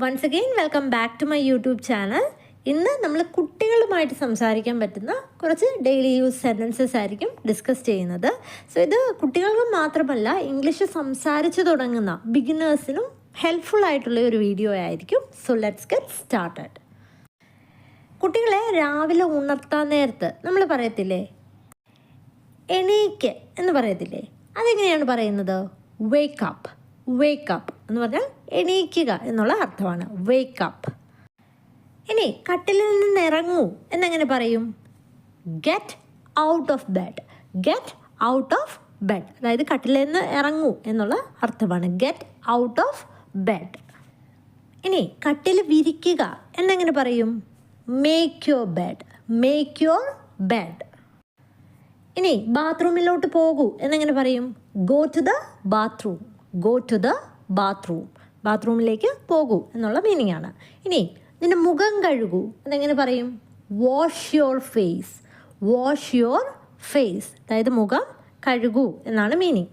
Once again welcome back to my YouTube channel ഇന്ന് നമ്മൾ കുട്ടികളുമായിട്ട് സംസാരിക്കാൻ പറ്റുന്ന കുറച്ച് ഡെയിലി യൂസ് സെന്റൻസസ് ആയിരിക്കും ഡിസ്കസ് ചെയ്യുന്നത്. സോ ഇത് കുട്ടികൾക്ക് മാത്രമല്ല ഇംഗ്ലീഷ് സംസാരിച്ചു തുടങ്ങുന്ന ബിഗിനേഴ്സിനും ഹെൽപ്ഫുൾ ആയിട്ടുള്ള ഒരു വീഡിയോ ആയിരിക്കും. സോ ലെറ്റ്സ് ഗെറ്റ് സ്റ്റാർട്ടഡ് കുട്ടികളെ രാവിലെ ഉണർത്താൻ നേരത്ത് നമ്മൾ പറയത്തില്ലേ? എണീക്ക് എന്ന് പറയത്തില്ലേ? അതെങ്ങനെയാണ് പറയുന്നത്? വേക്ക് അപ്പ് വേക്ക് അപ്പ് എന്ന് പറഞ്ഞാൽ എണീക്കുക എന്നുള്ള അർത്ഥമാണ്. വേക്ക് അപ്പ് ഇനി കട്ടിലിൽ നിന്ന് ഇറങ്ങൂ എന്നെങ്ങനെ പറയും? Get out of bed get out of bed അതായത് കട്ടിലിൽ നിന്ന് ഇറങ്ങൂ എന്നുള്ള അർത്ഥമാണ്. ഗെറ്റ് ഔട്ട് ഓഫ് ബെഡ് ഇനി കട്ടിൽ വിരിക്കുക എന്നെങ്ങനെ പറയും? Make your bed make your bed ഇനി ബാത്റൂമിലോട്ട് പോകൂ എന്നെങ്ങനെ പറയും? Go to the bathroom go to the bathroom ബാത്റൂമിലേക്ക് പോകൂ എന്നുള്ള മീനിങ് ആണ്. ഇനി നിന്റെ മുഖം കഴുകൂ. എന്നെങ്ങനെ പറയും? Wash your face wash your face അതായത് മുഖം കഴുകൂ എന്നാണ് മീനിങ്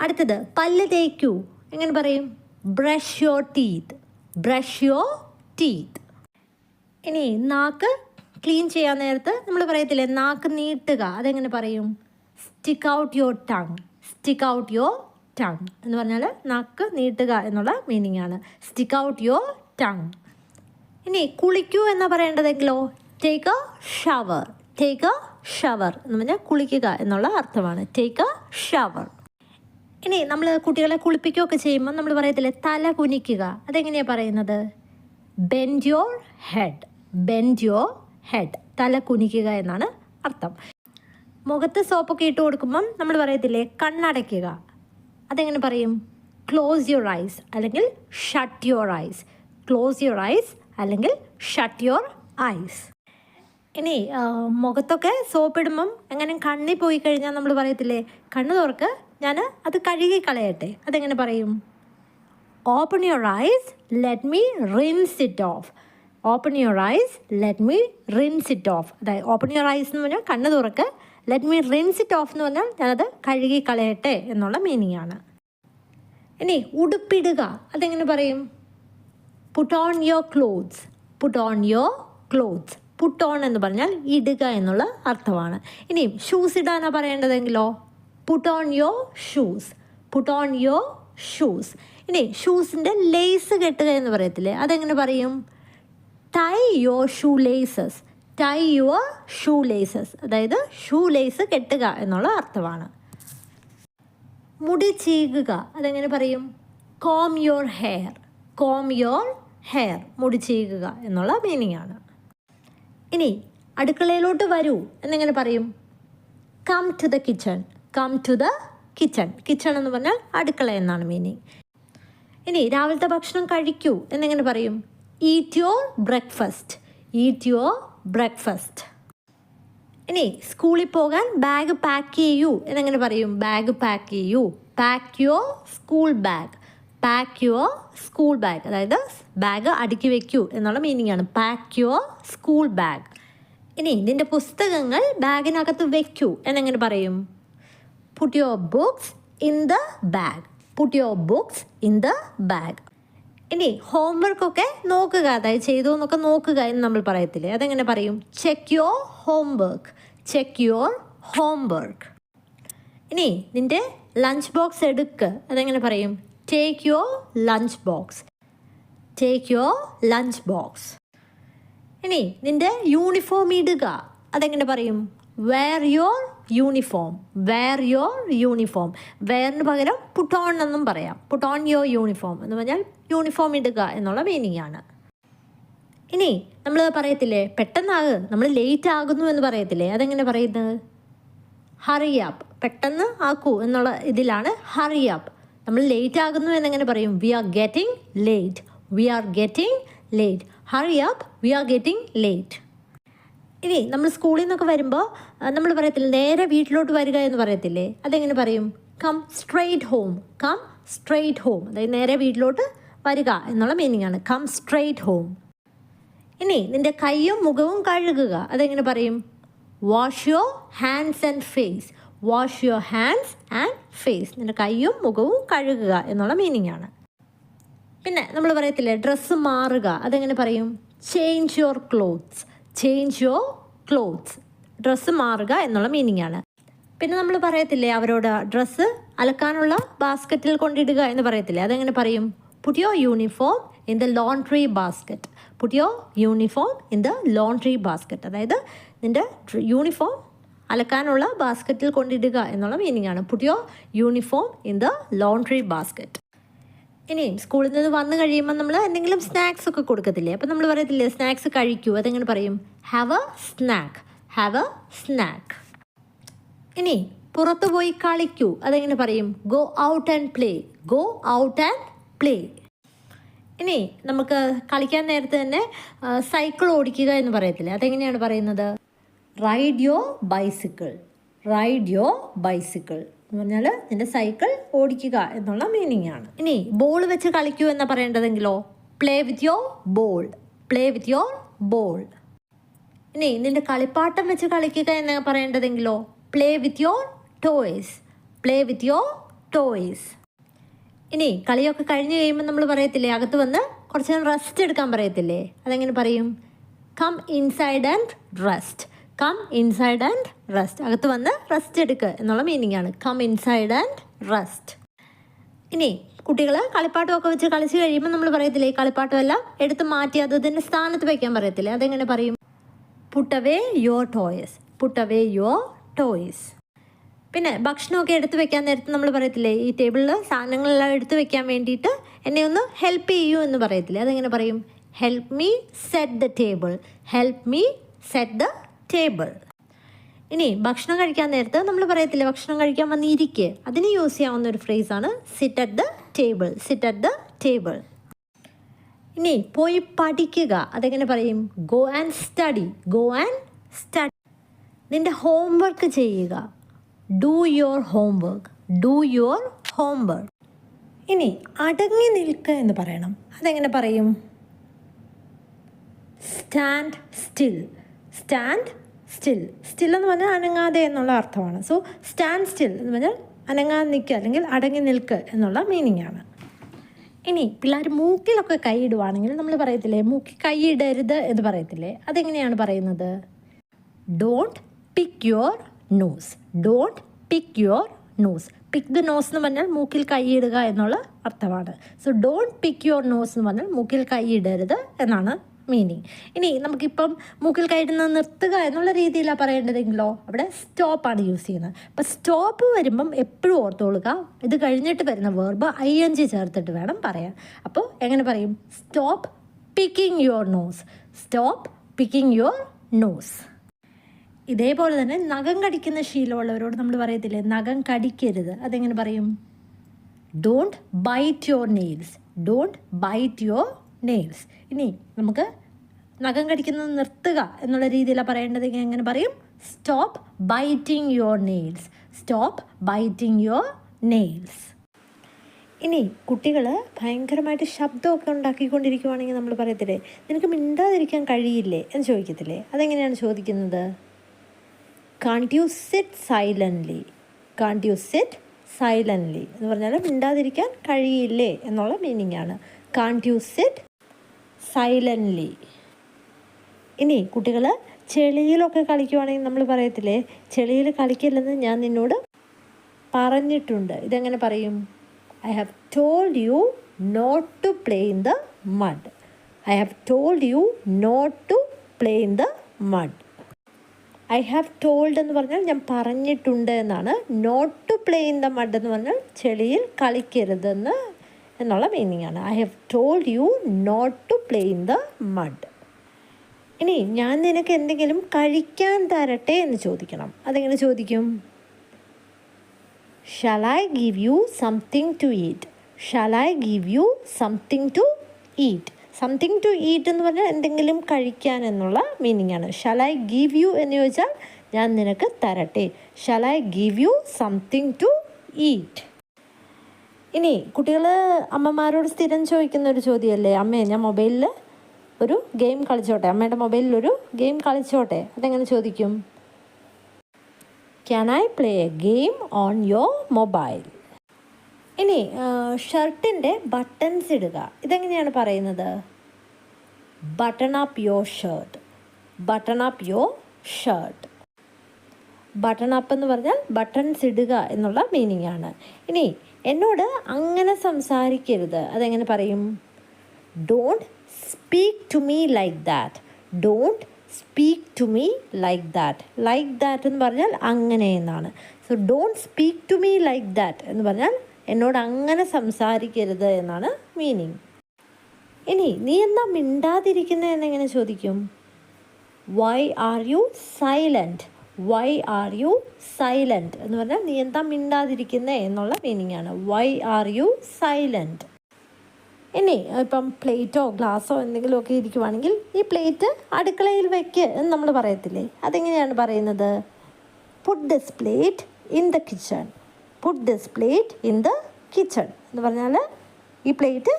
അടുത്തത് പല്ല് തേക്കൂ. എങ്ങനെ പറയും? Brush your teeth brush your teeth ഇനി നാക്ക് ക്ലീൻ ചെയ്യാൻ നേരത്ത് നമ്മൾ പറയത്തില്ലേ നാക്ക് നീട്ടുക. അതെങ്ങനെ പറയും? Stick out your tongue stick out your tongue എന്ന് പറഞ്ഞാൽ നക്ക് നീട്ടുക എന്നുള്ള മീനിങ് ആണ്. സ്റ്റിക്ക് ഔട്ട് യുവർ ടങ് ഇനി കുളിക്കൂ എന്ന് പറയേണ്ടതെങ്കിലോ? Take a shower take a shower എന്ന് പറഞ്ഞാൽ കുളിക്കുക എന്നുള്ള അർത്ഥമാണ്. ടേക്ക് എ ഷവർ ഇനി നമ്മൾ കുട്ടികളെ കുളിപ്പിക്കുകയൊക്കെ ചെയ്യുമ്പോൾ നമ്മൾ പറയത്തില്ലേ തല കുനിക്കുക. അതെങ്ങനെയാണ് പറയുന്നത്? Bend your head bend your head തല കുനിക്കുക എന്നാണ് അർത്ഥം. മുഖത്ത് സോപ്പൊക്കെ ഇട്ട് കൊടുക്കുമ്പം നമ്മൾ പറയത്തില്ലേ കണ്ണടയ്ക്കുക. അതെങ്ങനെ പറയും? ക്ലോസ് യുവർ ഐസ് അല്ലെങ്കിൽ shut your eyes close your eyes അല്ലെങ്കിൽ ഷട്ട് യുവർ ഐസ് ഇനി മുഖത്തൊക്കെ സോപ്പ് ഇടുമ്പം എങ്ങനെ കണ്ണിൽ പോയി കഴിഞ്ഞാൽ നമ്മൾ പറയത്തില്ലേ കണ്ണ് തുറക്ക് ഞാൻ അത് കഴുകി കളയട്ടെ. അതെങ്ങനെ പറയും? Open your eyes let me rinse it off open your eyes let me rinse it off അതായത് ഓപ്പൺ യുവർ ഐസ് എന്ന് പറഞ്ഞാൽ കണ്ണ് തുറക്ക് let me rinse it off എന്ന് പറഞ്ഞാൽ ഞാനത് കഴുകി കളയട്ടെ എന്നുള്ള മീനിങ് ആണ്. ഇനി ഉടുപ്പിടുക. അതെങ്ങനെ പറയും? Put on your clothes put on your clothes put on എന്ന് പറഞ്ഞാൽ ഇടുക എന്നുള്ള അർത്ഥമാണ്. ഇനി ഷൂസ് ഇടാനാ പറയേണ്ടതെങ്കിലോ? Put on your shoes put on your shoes ഇനി ഷൂസിന്റെ ലേസ് കെട്ടുക എന്ന് പറയത്തില്ലേ? അതെങ്ങനെ പറയും? Tie your shoe laces tie your shoe laces അതായത് ഷൂ ലേസ് കെട്ടുക എന്നുള്ള അർത്ഥമാണ്. മുടി ചീകുക അതെങ്ങനെ പറയും? Comb your hair comb your hair മുടി ചീകുക എന്നുള്ള മീനിങ് ആണ്. ഇനി അടുക്കളയിലോട്ട് വരൂ എന്നെങ്ങനെ പറയും? Come to the kitchen come to the kitchen kitchen എന്ന് പറഞ്ഞാൽ അടുക്കള എന്നാണ് മീനിങ് ഇനി രാവിലത്തെ ഭക്ഷണം കഴിക്കൂ എന്നെങ്ങനെ പറയും? Eat your breakfast eat your breakfast ഇനി സ്കൂളിൽ പോകാൻ ബാഗ് പാക്ക് ചെയ്യൂ എന്നെങ്ങനെ പറയും. ബാഗ് പാക്ക് ചെയ്യൂ. Pack your school bag pack your school bag അതായത് ബാഗ് അടുക്കി വെക്കൂ എന്നുള്ള മീനിങ് ആണ്. പാക്ക് യുവർ സ്കൂൾ ബാഗ് ഇനി നിന്റെ പുസ്തകങ്ങൾ ബാഗിനകത്ത് വെക്കൂ എന്നെങ്ങനെ പറയും. Put your books in the bag put your books in the bag ഇനി ഹോംവർക്കൊക്കെ നോക്കുക. അതായത് ചെയ്തു എന്നൊക്കെ നോക്കുക എന്ന് നമ്മൾ പറയത്തില്ലേ? അതെങ്ങനെ പറയും? Check your homework check your homework ഇനി നിന്റെ ലഞ്ച് ബോക്സ് എടുക്ക്. അതെങ്ങനെ പറയും? Take your lunch box take your lunch box ഇനി നിന്റെ യൂണിഫോം ഇടുക. അതെങ്ങനെ പറയും? Wear your uniform wear your uniform വെയറിന് പകരം പുട്ട് ഓൺ എന്നും പറയാം. പുട്ട് ഓൺ യുവർ യൂണിഫോം എന്ന് പറഞ്ഞാൽ യൂണിഫോം ഇടുക എന്നുള്ള മീനിങ് ആണ്. ഇനി നമ്മൾ പറയത്തില്ലേ പെട്ടെന്നാക് നമ്മൾ ലേറ്റ് ആകുന്നു എന്ന് പറയത്തില്ലേ? അതെങ്ങനെ പറയുന്നത്? ഹറി അപ്പ് പെട്ടെന്ന് ആക്കൂ എന്നുള്ള ഇതിലാണ് ഹറി അപ്പ് നമ്മൾ ലേറ്റ് ആകുന്നു എന്നെങ്ങനെ പറയും. We are getting late we are getting late hurry up we are getting late ഇനി നമ്മൾ സ്കൂളിൽ നിന്നൊക്കെ വരുമ്പോൾ നമ്മൾ പറയത്തില്ലേ നേരെ വീട്ടിലോട്ട് വരിക എന്ന് പറയത്തില്ലേ? അതെങ്ങനെ പറയും? Come straight home come straight home അതായത് നേരെ വീട്ടിലോട്ട് വരിക എന്നുള്ള മീനിങ് ആണ്. കം സ്ട്രെയിറ്റ് ഹോം ഇനി നിന്റെ കൈയും മുഖവും കഴുകുക. അതെങ്ങനെ പറയും? Wash your hands and face wash your hands and face നിന്റെ കൈയും മുഖവും കഴുകുക എന്നുള്ള മീനിങ് ആണ്. പിന്നെ നമ്മൾ പറയത്തില്ലേ ഡ്രസ്സ് മാറുക. അതെങ്ങനെ പറയും? Change your clothes change your clothes dress മാറുക എന്നുള്ള മീനിങ് ആണ്. പിന്നെ നമ്മൾ പറയത്തില്ലേ അവരോട് ഡ്രസ്സ് അലക്കാനുള്ള ബാസ്ക്കറ്റിൽ കൊണ്ടിടുക എന്ന് പറയത്തില്ലേ? അതെങ്ങനെ പറയും? Put your uniform in the laundry basket put your uniform in the laundry basket അതായത് നിന്റെ യൂണിഫോം അലക്കാനുള്ള ബാസ്ക്കറ്റിൽ കൊണ്ടിടുക എന്നുള്ള മീനിങ് ആണ്. Put your uniform in the laundry basket ഇനി സ്കൂളിൽ നിന്ന് വന്നു കഴിയുമ്പോൾ നമ്മൾ എന്തെങ്കിലും സ്നാക്സ് ഒക്കെ കൊടുക്കത്തില്ലേ? അപ്പം നമ്മൾ പറയത്തില്ലേ സ്നാക്സ് കഴിക്കൂ. അതെങ്ങനെ പറയും? Have a snack have a snack ഇനി പുറത്തു പോയി കളിക്കൂ. അതെങ്ങനെ പറയും? Go out and play go out and play ഇനി നമുക്ക് കളിക്കാൻ നേരത്തെ തന്നെ സൈക്കിൾ ഓടിക്കുക എന്ന് പറയത്തില്ലേ? അതെങ്ങനെയാണ് പറയുന്നത്? റൈഡ് യോ ബൈസിക്കിൾ റൈഡ് യോ ബൈസിക്കിൾ എന്ന് പറഞ്ഞാൽ നിന്റെ സൈക്കിൾ ഓടിക്കുക എന്നുള്ള മീനിങ് ആണ്. ഇനി ബോൾ വെച്ച് കളിക്കൂ എന്ന് പറയേണ്ടതെങ്കിലോ? Play with your ball play with your ball ഇനി നിന്റെ കളിപ്പാട്ടം വെച്ച് കളിക്കുക എന്ന് പറയേണ്ടതെങ്കിലോ? Play with your toys play with your toys ഇനി കളിയൊക്കെ കഴിഞ്ഞ് കഴിയുമ്പോൾ നമ്മൾ പറയത്തില്ലേ? അകത്ത് വന്ന് കുറച്ച് നേരം റെസ്റ്റ് എടുക്കാൻ പറയത്തില്ലേ? അതെങ്ങനെ പറയും? Come inside and rest come inside and rest അകത്ത് വന്ന് റെസ്റ്റ് എടുക്കുക എന്നുള്ള മീനിങ് ആണ്. കം ഇൻസൈഡ് ആൻഡ് റെസ്റ്റ് ഇനി കുട്ടികൾ കളിപ്പാട്ടമൊക്കെ വെച്ച് കളിച്ച് കഴിയുമ്പോൾ നമ്മൾ പറയത്തില്ലേ? കളിപ്പാട്ടമെല്ലാം എടുത്ത് മാറ്റി അത് അതിന്റെ സ്ഥാനത്ത് വയ്ക്കാൻ പറയത്തില്ലേ? അതെങ്ങനെ പറയും? Put away your toys put away your toys പിന്നെ ഭക്ഷണമൊക്കെ എടുത്തു വെക്കാൻ നേരത്ത് നമ്മൾ പറയത്തില്ലേ ഈ ടേബിളിൽ സാധനങ്ങളെല്ലാം എടുത്തു വെക്കാൻ വേണ്ടിയിട്ട് എന്നെ ഒന്ന് ഹെൽപ്പ് ചെയ്യൂ എന്ന് പറയത്തില്ലേ? അതെങ്ങനെ പറയും? Help me set the table help me set the table ഇനി ഭക്ഷണം കഴിക്കാൻ നേരത്ത് നമ്മൾ പറയത്തില്ലേ ഭക്ഷണം കഴിക്കാൻ വന്നിരിക്കുക അതിന് യൂസ് ചെയ്യാവുന്ന ഒരു ഫ്രേസാണ് sit at the table sit at the table ഇനി പോയി പഠിക്കുക. അതെങ്ങനെ പറയും? Go and study go and study നിന്റെ ഹോംവർക്ക് ചെയ്യുക. Do your homework do your homework ഇനി അടങ്ങി നിൽക്കുക എന്ന് പറയണം. അതെങ്ങനെ പറയും? Stand still stand still still എന്ന് പറഞ്ഞാൽ അനങ്ങാതെ എന്നുള്ള അർത്ഥമാണ്. സോ സ്റ്റാൻഡ് സ്റ്റിൽ എന്ന് പറഞ്ഞാൽ അനങ്ങാതെ നിൽക്കുക അല്ലെങ്കിൽ അടങ്ങി നിൽക്കുക എന്നുള്ള മീനിങ് ആണ്. ഇനി പിള്ളേർ മൂക്കിലൊക്കെ കൈയിടുവാണെങ്കിൽ നമ്മൾ പറയത്തില്ലേ മൂക്കിൽ കൈയിടരുത് എന്ന് പറയത്തില്ലേ? അതെങ്ങനെയാണ് പറയുന്നത്? Don't pick your nose don't pick your nose pick the nose എന്ന് പറഞ്ഞാൽ മൂക്കിൽ കൈയിടുക എന്നുള്ള അർത്ഥമാണ്. So don't pick your nose എന്ന് പറഞ്ഞാൽ മൂക്കിൽ കൈയിടരുത് എന്നാണ് മീനിങ് ഇനി നമുക്കിപ്പം മൂക്കിൽ കയറ്റുന്ന നിർത്തുക എന്നുള്ള രീതിയിലാണ് പറയേണ്ടതെങ്കിലോ? അവിടെ സ്റ്റോപ്പാണ് യൂസ് ചെയ്യുന്നത്. അപ്പം സ്റ്റോപ്പ് വരുമ്പം എപ്പോഴും ഓർത്തോളുക. ഇത് കഴിഞ്ഞിട്ട് വരുന്ന വേർബ് ഐ എൻ ജി ചേർത്തിട്ട് വേണം പറയാൻ. അപ്പോൾ എങ്ങനെ പറയും? Stop picking your nose stop picking your nose ഇതേപോലെ തന്നെ നഖം കടിക്കുന്ന ശീലമുള്ളവരോട് നമ്മൾ പറയത്തില്ലേ? നഖം കടിക്കരുത്. അതെങ്ങനെ പറയും? Don't bite your nails don't bite your nails ഇനി നമുക്ക് നഖം കടിക്കുന്നത് നിർത്തുക എന്നുള്ള രീതിയിലാണ് പറയേണ്ടത് എങ്ങനെ പറയും. Stop biting your nails stop biting your nails ഇനി കുട്ടികൾ ഭയങ്കരമായിട്ട് ശബ്ദമൊക്കെ ഉണ്ടാക്കിക്കൊണ്ടിരിക്കുവാണെങ്കിൽ നമ്മൾ പറയത്തില്ലേ നിനക്ക് മിണ്ടാതിരിക്കാൻ കഴിയില്ലേ? എന്ന് ചോദിക്കത്തില്ലേ? അതെങ്ങനെയാണ് ചോദിക്കുന്നത്? Can't you sit silently can't you sit silently എന്ന് പറഞ്ഞാൽ മിണ്ടാതിരിക്കാൻ കഴിയില്ലേ എന്നുള്ള മീനിങ് ആണ്. കാണ്ട് യു സിറ്റ് സൈലന്റ്ലി ഇനി കുട്ടികൾ ചെളിയിലൊക്കെ കളിക്കുവാണെങ്കിൽ നമ്മൾ പറയത്തില്ലേ ചെളിയിൽ കളിക്കില്ലെന്ന് ഞാൻ നിന്നോട് പറഞ്ഞിട്ടുണ്ട്. ഇതെങ്ങനെ പറയും? I have told you not to play in the mud I have told you not to play in the mud I have told എന്ന് പറഞ്ഞാൽ ഞാൻ പറഞ്ഞിട്ടുണ്ട് എന്നാണ്. Not to play in the mud എന്ന് പറഞ്ഞാൽ ചെളിയിൽ കളിക്കരുതെന്ന് എന്നുള്ള മീനിങ് ആണ്. I have told you not to play in the mud ഇനി ഞാൻ നിനക്ക് എന്തെങ്കിലും കഴിക്കാൻ തരട്ടെ എന്ന് ചോദിക്കണം. അതെങ്ങനെ ചോദിക്കും? Shall I give you something to eat shall I give you something to eat something to eat എന്ന് പറഞ്ഞാൽ എന്തെങ്കിലും കഴിക്കാൻ എന്നുള്ള മീനിങ് ആണ്. ഷാൽ ഐ ഗിവ് യു എന്ന് ചോദിച്ചാൽ ഞാൻ നിനക്ക് തരട്ടെ. Shall I give you something to eat ഇനി കുട്ടികൾ അമ്മമാരോട് സ്ഥിരം ചോദിക്കുന്ന ഒരു ചോദ്യമല്ലേ? അമ്മേ ഞാൻ മൊബൈലിൽ ഒരു ഗെയിം കളിച്ചോട്ടെ. അമ്മയുടെ മൊബൈലിൽ ഒരു ഗെയിം കളിച്ചോട്ടെ. അതെങ്ങനെ ചോദിക്കും? Can I play a game on your mobile ഇനി ഷർട്ടിന്റെ ബട്ടൺസ് ഇടുക. ഇതെങ്ങനെയാണ് പറയുന്നത്? Button up your shirt button up your shirt button up എന്ന് പറഞ്ഞാൽ ബട്ടൺസ് ഇടുക എന്നുള്ള മീനിങ് ആണ്. ഇനി എന്നോട് അങ്ങനെ സംസാരിക്കരുത്. അതെങ്ങനെ പറയും? Don't speak to me like that don't speak to me like that like that എന്ന് പറഞ്ഞാൽ അങ്ങനെ എന്നാണ്. So don't speak to me like that എന്ന് പറഞ്ഞാൽ എന്നോട് അങ്ങനെ സംസാരിക്കരുത് എന്നാണ് മീനിങ് ഇനി നീ എന്താ മിണ്ടാതിരിക്കുന്നത് എന്നെങ്ങനെ ചോദിക്കും? Why are you silent why are you silent എന്ന് പറഞ്ഞാൽ നീ എന്താ മിണ്ടാതിരിക്കുന്നത് എന്നുള്ള മീനിങ് ആണ്. വൈ ആർ യു സൈലന്റ് ഇനി ഇപ്പം പ്ലേറ്റോ ഗ്ലാസ്സോ എന്തെങ്കിലുമൊക്കെ ഇരിക്കുവാണെങ്കിൽ ഈ പ്ലേറ്റ് അടുക്കളയിൽ വെക്ക് എന്ന് നമ്മൾ പറയത്തില്ലേ? അതെങ്ങനെയാണ് പറയുന്നത്? Put this plate in the kitchen put this plate in the kitchen എന്ന് പറഞ്ഞാൽ ഈ പ്ലേറ്റ്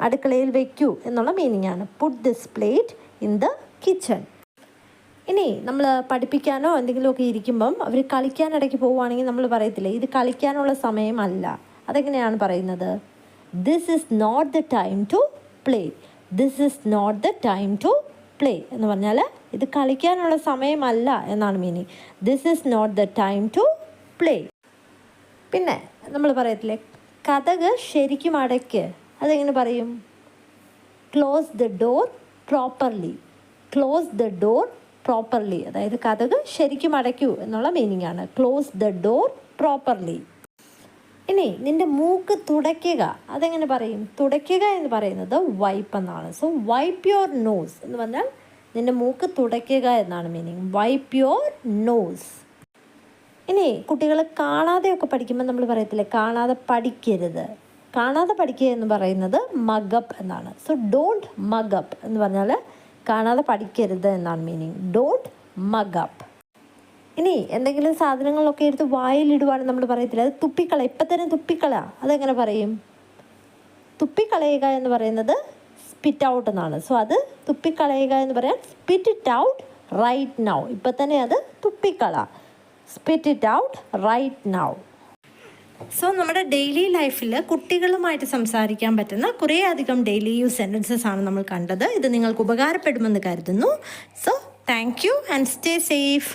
അടുക്കളയിൽ വെക്കൂ എന്നുള്ള മീനിങ് ആണ്. Put this plate in the kitchen ഇനി നമ്മൾ പഠിപ്പിക്കാനോ എന്തെങ്കിലുമൊക്കെ ഇരിക്കുമ്പം അവർ കളിക്കാനിടയ്ക്ക് പോവുകയാണെങ്കിൽ നമ്മൾ പറയത്തില്ലേ? ഇത് കളിക്കാനുള്ള സമയമല്ല. അതെങ്ങനെയാണ് പറയുന്നത്? This is not the time to play this is not the time to play എന്ന് പറഞ്ഞാൽ ഇത് കളിക്കാനുള്ള സമയമല്ല എന്നാണ് meaning this is not the time to play പിന്നെ നമ്മൾ പറയത്തില്ലേ കഥക് ശരിക്കും അടയ്ക്ക്. അതെങ്ങനെ പറയും? Close the door properly close the door properly അതായത് കഥക് ശരിക്കും അടയ്ക്കൂ എന്നുള്ള മീനിങ് ആണ്. ക്ലോസ് ദ ഡോർ പ്രോപ്പർലി ഇനി നിന്റെ മൂക്ക് തുടയ്ക്കുക. അതെങ്ങനെ പറയും? തുടയ്ക്കുക എന്ന് പറയുന്നത് വൈപ്പ് എന്നാണ്. സോ വൈപ്പ് യുവർ നോസ് എന്ന് പറഞ്ഞാൽ നിന്റെ മൂക്ക് തുടയ്ക്കുക എന്നാണ് മീനിങ് വൈപ്പ് യുവർ നോസ് ഇനി കുട്ടികൾ കാണാതെയൊക്കെ പഠിക്കുമ്പോൾ നമ്മൾ പറയത്തില്ലേ കാണാതെ പഠിക്കരുത്. കാണാതെ പഠിക്കുക എന്ന് പറയുന്നത് മഗപ്പ് എന്നാണ്. സോ ഡോണ്ട് മഗപ്പ് എന്ന് പറഞ്ഞാൽ കാണാതെ പഠിക്കരുത് എന്നാണ് മീനിങ് ഡോണ്ട് മഗപ്പ് ഇനി എന്തെങ്കിലും സാധനങ്ങളൊക്കെ എടുത്ത് വായിലിടുവാണ് നമ്മൾ പറയത്തില്ല. അത് തുപ്പിക്കള ഇപ്പം തന്നെ തുപ്പിക്കള. അതെങ്ങനെ പറയും? തുപ്പിക്കളയുക എന്ന് പറയുന്നത് സ്പിറ്റ് ഔട്ട് എന്നാണ്. സോ അത് തുപ്പിക്കളയുക എന്ന് പറയാൻ spit it out right now ഇപ്പം തന്നെ അത് തുപ്പിക്കള. Spit it out right now so നമ്മുടെ ഡെയിലി ലൈഫിൽ കുട്ടികളുമായിട്ട് സംസാരിക്കാൻ പറ്റുന്ന കുറേ അധികം ഡെയിലി യൂസ് സെന്റൻസസ് ആണ് നമ്മൾ കണ്ടത്. ഇത് നിങ്ങൾക്ക് ഉപകാരപ്പെടുമെന്ന് കരുതുന്നു. So thank you and stay safe